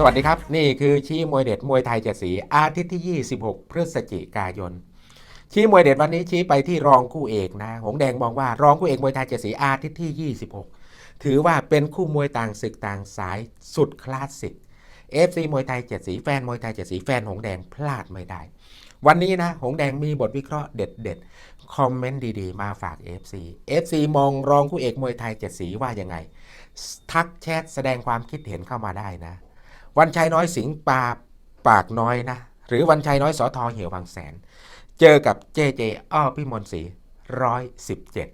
สวัสดีครับ นี่คือชี้มวยเด็ดมวยไทยเจ็ดสีอาทิตย์ที่ 26 พฤศจิกายน ชี้มวยเด็ดวันนี้ชี้ไปที่รองคู่เอกนะ หงแดงมองว่ารองคู่เอกมวยไทยเจ็ดสีอาทิตย์ที่ 26 ถือว่าเป็นคู่มวยต่างศึกต่างสายสุดคลาสสิก FC มวยไทยเจ็ดสีแฟนมวยไทยเจ็ดสีแฟนหงแดงพลาดไม่ได้ วันนี้นะ หงแดงมีบทวิเคราะห์เด็ดๆ คอมเมนต์ดีๆ มาฝาก FC FC มองรองคู่เอกมวยไทยเจ็ดสีว่ายังไง ทักแชทแสดงความคิดเห็นเข้ามาได้นะ วันชัยน้อยสิงห์ปาปากน้อยนะ หรือวันชัยน้อยสอทอเหี่ยวบางแสน เจอกับเจเจอ้อพิมลศรีร้อยสิบเจ็ด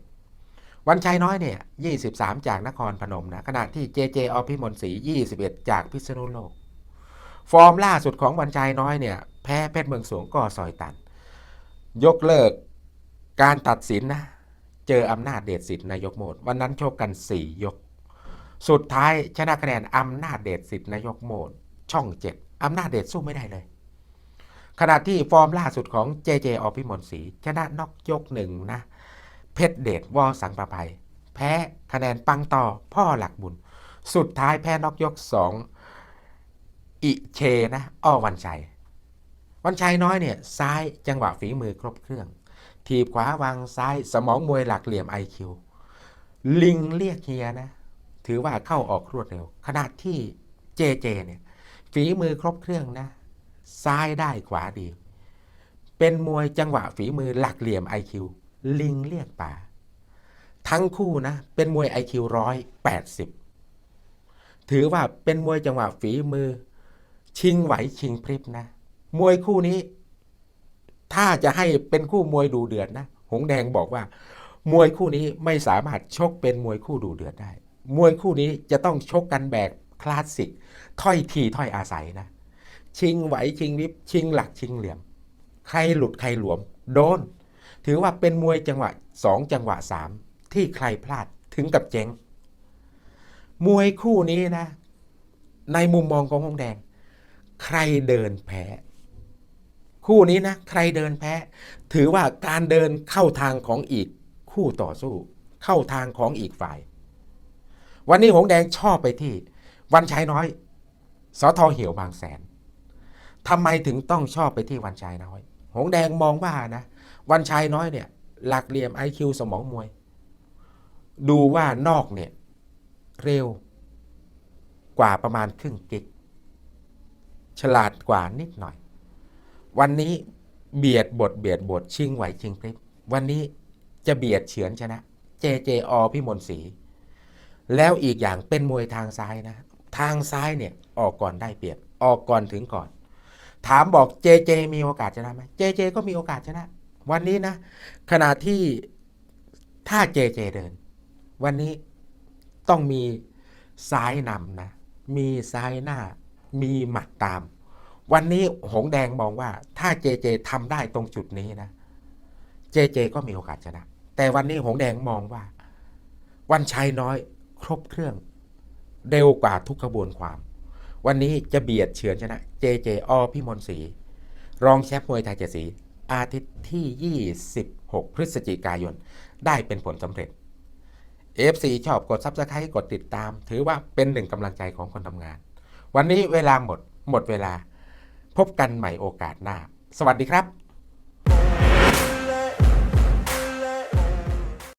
วันชัยน้อยเนี่ยยี่สิบสามจากนครพนมนะ ขณะที่เจเจอ้อพิมลศรียี่สิบเอ็ดจากพิษณุโลก ฟอร์มล่าสุดของวันชัยน้อยเนี่ยแพ้เพชรเมืองสวงก็ซอยตัน ยกเลิกการตัดสินนะ เจออำนาจเดชสิทธิ์นายกโหมด วันนั้นโชกกัน4ยก สุดท้ายชนะคะแนนอำนาจเดชสิทธิ์นายกโมดช่องเจ็ดอำนาจเดชสู้ไม่ได้เลย ขณะที่ฟอร์มล่าสุดของเจเจอพิมลศรีชนะนอกยกหนึ่งนะ เพชรเดชวอสังประภัย แพ้คะแนนปังต่อพ่อหลักบุญ สุดท้ายแพ้นอกยกสองอิเชนะอ้อวันชัย วันชัยน้อยเนี่ยซ้ายจังหวะฝีมือครบเครื่อง ทีบขวาวางซ้ายสมองมวยหลักเหลี่ยมไอคิวลิงเรียกเฮียนะ ถือว่าเข้าออกรวดเร็วขณะที่เจเจเนี่ยฝีมือครบเครื่องนะ ซ้ายได้ขวาดี เป็นมวยจังหวะฝีมือหลักเหลี่ยมไอคิวลิงเรียกป่า ทั้งคู่นะ เป็นมวยไอคิวร้อยแปดสิบถือว่าเป็นมวยจังหวะฝีมือ ชิงไหวชิงพริบนะ มวยคู่นี้ ถ้าจะให้เป็นคู่มวยดูเดือดนะ หงแดงบอกว่า มวยคู่นี้ไม่สามารถชกเป็นมวยคู่ดูเดือดได้ มวยคู่นี้จะต้องชกกันแบบคลาสสิกถ้อยทีถ้อยอาศัยนะ ชิงไหวชิงริบชิงหลักชิงเหลี่ยม ใครหลุดใครหลวม โดน ถือว่าเป็นมวยจังหวะสองจังหวะสามที่ใครพลาดถึงกับเจ๊ง มวยคู่นี้นะ ในมุมมองของหงแดง ใครเดินแพ้ คู่นี้นะ ใครเดินแพ้ ถือว่าการเดินเข้าทางของอีกคู่ต่อสู้ เข้าทางของอีกฝ่าย วันนี้หงแดงชอบไปที่ วันชัยน้อยสอทอเหี่ยวบางแสนทำไมถึงต้องชอบไปที่วันชัยน้อย หงแดงมองว่านะ วันชัยน้อยเนี่ย หลักเหลี่ยมไอคิวสมองมวย ดูว่านอกเนี่ย เร็วกว่าประมาณครึ่งกิก ฉลาดกว่านิดหน่อย วันนี้เบียดบทเบียดบทชิงไหวชิงพริบวันนี้จะเบียดเฉือนชนะ เจเจอพิมลศรี แล้วอีกอย่างเป็นมวยทางซ้ายนะ ทางซ้ายเนี่ยออกก่อนได้เปรียบ ออกก่อนถึงก่อน ถามบอกเจเจมีโอกาสชนะไหมเจเจก็มีโอกาสชนะ วันนี้นะ ขณะที่ถ้าเจเจเดิน วันนี้ต้องมีซ้ายนำนะ มีซ้ายหน้า มีหมัดตาม วันนี้หงแดงมองว่า ถ้าเจเจทำได้ตรงจุดนี้นะ เจเจก็มีโอกาสชนะ แต่วันนี้หงแดงมองว่า วันชัยน้อย ครบเครื่องเร็วกว่าทุกขบวนความ วันนี้จะเบียดเฉือนชนะเจเจอพิมลศรีรองแชมป์มวยไทยเจ็ดสีอาทิตย์ที่ 26 พฤศจิกายน ได้เป็นผลสำเร็จ FC ชอบกด Subscribe กดติดตาม ถือว่าเป็นหนึ่งกำลังใจของคนทำงาน วันนี้เวลาหมด หมดเวลา พบกันใหม่โอกาสหน้า สวัสดีครับ